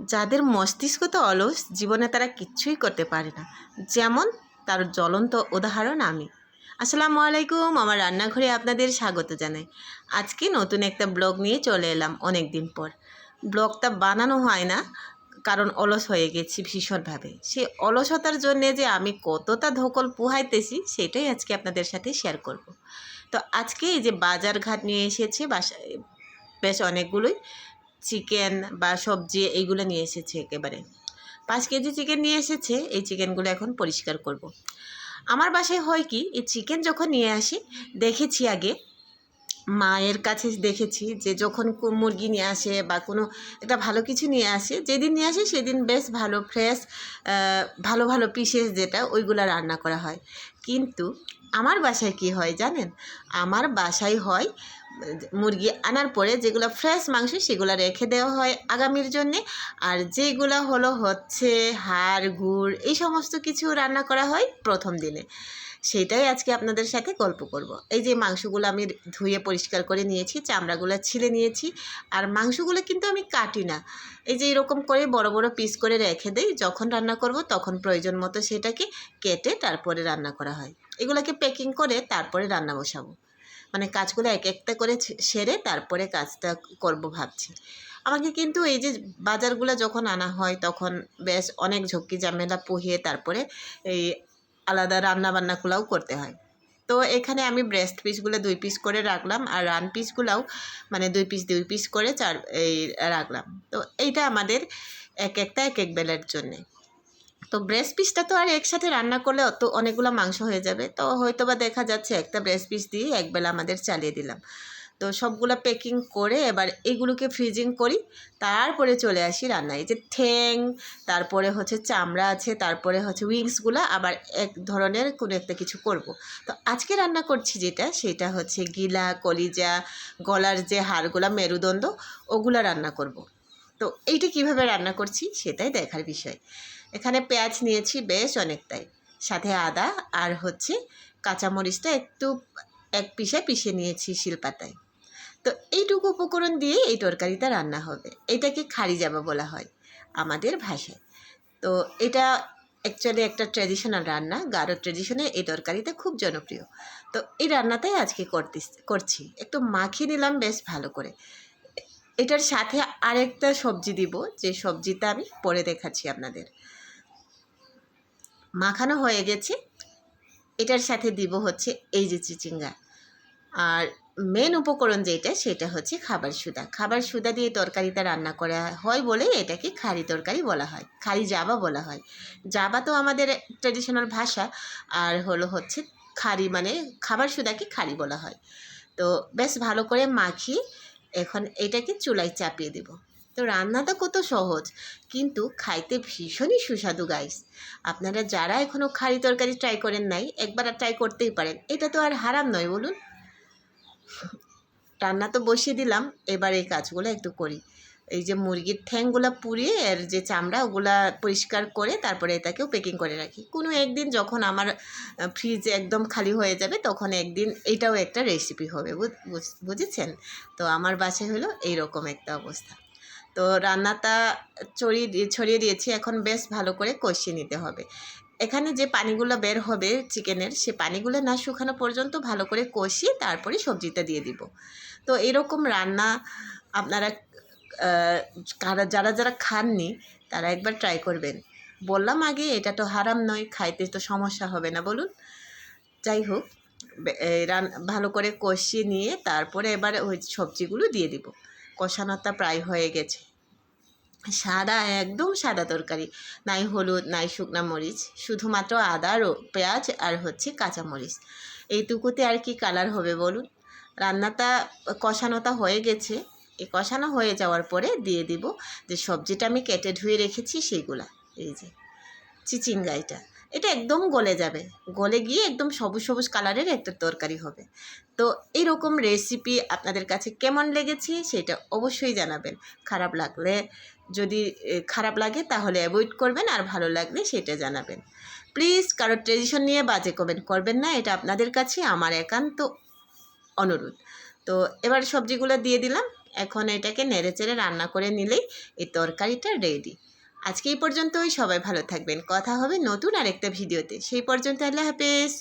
যাদের মস্তিষ্ক তো অলস, জীবনে তারা কিচ্ছুই করতে পারে না। যেমন তার জ্বলন্ত উদাহরণ আমি। আসসালামু আলাইকুম, আমার রান্নাঘরে আপনাদের স্বাগত জানাই। আজকে নতুন একটা ব্লগ নিয়ে চলে এলাম অনেক দিন পর। ব্লগটা বানানো হয় না, কারণ অলস হয়ে গেছি ভীষণভাবে। সেই অলসতার জন্যে যে আমি কতটা ধকল পোহাইতেছি, সেটাই আজকে আপনাদের সাথে শেয়ার করব। তো আজকে এই যে বাজার ঘাট নিয়ে এসেছে বাসায় বেশ অনেকগুলোই। চিকেন বা সবজি এইগুলো নিয়ে এসেছে একেবারে। পাঁচ কেজি চিকেন নিয়ে এসেছে, এই চিকেনগুলো এখন পরিষ্কার করব। আমার বাসায় হয় কি, এই চিকেন যখন নিয়ে আসি, দেখেছি আগে, মায়ের কাছে দেখেছি যে যখন মুরগি নিয়ে আসে বা কোনো একটা ভালো কিছু নিয়ে আসে, যেদিন নিয়ে আসে সেদিন বেশ ভালো ফ্রেশ ভালো ভালো পিসেস যেটা ওইগুলো রান্না করা হয়। কিন্তু আমার বাসায় কি হয় জানেন? আমার বাসায় হয় মুরগি আনার পরে যেগুলো ফ্রেশ মাংস সেগুলো রেখে দেওয়া হয় আগামীর জন্যে। আর যেগুলো হলো হচ্ছে হাড়, গুড়, এই সমস্ত কিছু রান্না করা হয় প্রথম দিনে। সেটাই আজকে আপনাদের সাথে গল্প করব। এই যে মাংসগুলো আমি ধুয়ে পরিষ্কার করে নিয়েছি, চামড়াগুলো ছিলে নিয়েছি। আর মাংসগুলো কিন্তু আমি কাটি না। এই যে এরকম করে বড় বড় পিস করে রেখে দেই, যখন রান্না করব তখন প্রয়োজন মতো সেটাকে কেটে তারপরে রান্না করা হয়। এগুলোকে প্যাকিং করে তারপরে রান্না বসাবো। মানে কাজগুলো এক একটা করে সেরে তারপরে কাজটা করব ভাবছি। আমাকে কিন্তু এই যে বাজারগুলো যখন আনা হয় তখন বেশ অনেক ঝক্কি ঝামেলা পুহিয়ে তারপরে এই আলাদা রান্না বান্নাগুলোও করতে হয়। তো এখানে আমি ব্রেস্ট পিসগুলো দুই পিস করে রাখলাম আর রান পিসগুলোও মানে দুই পিস দুই পিস করে চার, এই, রাখলাম। তো এইটা আমাদের এক একটা এক এক বেলার জন্যে। তো ব্রেস্ট পিসটা তো আর একসাথে রান্না করলে অত অনেকগুলো মাংস হয়ে যাবে তো হয়তো বা দেখা যাচ্ছে একটা ব্রেস্ট পিস দিয়ে একবেলা আমাদের চালিয়ে দিলাম তো সবগুলো প্যাকিং করে এবার এগুলোকে ফ্রিজিং করি, তারপরে চলে আসি রান্নায় যে ঠ্যাং, তারপরে হচ্ছে চামড়া আছে, তারপরে হচ্ছে উইংসগুলো আবার এক ধরনের কোনো একটা কিছু করব। তো আজকে রান্না করছি যেটা, সেটা হচ্ছে গিলা, কলিজা, গলার যে হাড়গুলা, মেরুদণ্ড, ওগুলো রান্না করব। তো এইটা কীভাবে রান্না করছি সেটাই দেখার বিষয়। এখানে পেঁয়াজ নিয়েছি বেশ অনেকটাই। সাথে আদা আর হচ্ছে কাঁচামরিচটা একটু এক পিসে পিষে নিয়েছি শিলপাতায়। তো এইটুকু উপকরণ দিয়ে এই তরকারিটা রান্না হবে। এটাকে খাড়ি যাবা বলা হয় আমাদের ভাষায়। তো এটা অ্যাকচুয়ালি একটা ট্র্যাডিশনাল রান্না গারো ট্র্যাডিশনে এই তরকারিটা খুব জনপ্রিয়। তো এই রান্নাটাই আজকে করতে করছি। একটু মাখিয়ে নিলাম বেশ ভালো করে। এটার সাথে আরেকটা সবজি দিব, যে সবজিটা আমি পরে দেখাচ্ছি আপনাদের। মাখানো হয়ে গেছে। এটার সাথে দিব হচ্ছে এই যে চিচিঙ্গা। আর মেন উপকরণ যেটা, সেটা হচ্ছে খাবার সুদা। খাবার সুদা দিয়ে তরকারিটা রান্না করা হয় বলে এটাকে খারি তরকারি বলা হয়, খারি জাবা বলা হয়। জাবা তো আমাদের ট্র্যাডিশনাল ভাষা, আর হলো হচ্ছে খারি মানে খাবার সুদাকে খারি বলা হয়। তো বেশ ভালো করে মাখিয়ে এখন এটাকে চুলায় চাপিয়ে দেব। তো রান্নাটা কত সহজ, কিন্তু খাইতে ভীষণই সুস্বাদু গাইস আপনারা যারা এখনও খারি তরকারি ট্রাই করেন নাই, একবার আর ট্রাই করতেই পারেন। এটা তো আর হারাম নয়, বলুন। রান্না তো বসিয়ে দিলাম, এবার এই কাজগুলো একটু করি। এই যে মুরগির ঠ্যাংগুলো পুড়িয়ে এর যে চামড়া, ওগুলা পরিষ্কার করে তারপরে এটাকেও প্যাকিং করে রাখি। কোনো একদিন যখন আমার ফ্রিজ একদম খালি হয়ে যাবে, তখন একদিন এটাও একটা রেসিপি হবে, বুঝ- বুঝ- বুঝেছেন? তো আমার বাসায় হলো এইরকম একটা অবস্থা। তো রান্নাটা ছড়িয়ে ছড়িয়ে দিয়েছি, এখন বেশ ভালো করে কষিয়ে নিতে হবে। এখানে যে পানিগুলো বের হবে চিকেনের সে পানিগুলো না শুকানো পর্যন্ত ভালো করে কষিয়ে তারপরে সবজিটা দিয়ে দিব। তো এরকম রান্না আপনারা কারা যারা যারা খাননি, তারা একবার ট্রাই করবেন। বললাম আগে, এটা তো হারাম নয়, খাইতে তো সমস্যা হবে না, বলুন। যাই হোক রান ভালো করে কষিয়ে নিয়ে তারপরে এবার ওই সবজিগুলো দিয়ে দিব। কষানোটা প্রায় হয়ে গেছে। সাদা, একদম সাদা তরকারি। নাই হলুদ, নাই শুকনা মরিচ, শুধুমাত্র আদা পেঁয়াজ আর হচ্ছে কাঁচা মরিচ। এইটুকুতে আর কি কালার হবে, বলুন? রান্নাটা কষানোটা হয়ে গেছে। এই কষানো হয়ে যাওয়ার পরে দিয়ে দিব যে সবজিটা আমি কেটে ধুয়ে রেখেছি সেইগুলা। এই যে চিচিঙ্গা এটা এটা একদম গলে যাবে। গলে গিয়ে একদম সবুজ সবুজ কালারের একটা তরকারি হবে। তো এইরকম রেসিপি আপনাদের কাছে কেমন লেগেছে সেটা অবশ্যই জানাবেন। খারাপ লাগলে, যদি খারাপ লাগে তাহলে অ্যাভয়েড করবেন, আর ভালো লাগলে সেটা জানাবেন। প্লিজ কারও ট্রেডিশন নিয়ে বাজে কমেন্ট করবেন না, এটা আপনাদের কাছে আমার একান্ত অনুরোধ। তো এবার সবজিগুলো দিয়ে দিলাম। এখন এটাকে নেড়েচেড়ে রান্না করে নিলেই এই তরকারিটা রেডি আজকে এই পর্যন্তই, সবাই ভালো থাকবেন। কথা হবে নতুন আরেকটা ভিডিওতে। সেই পর্যন্ত আল্লাহ হাফেজ।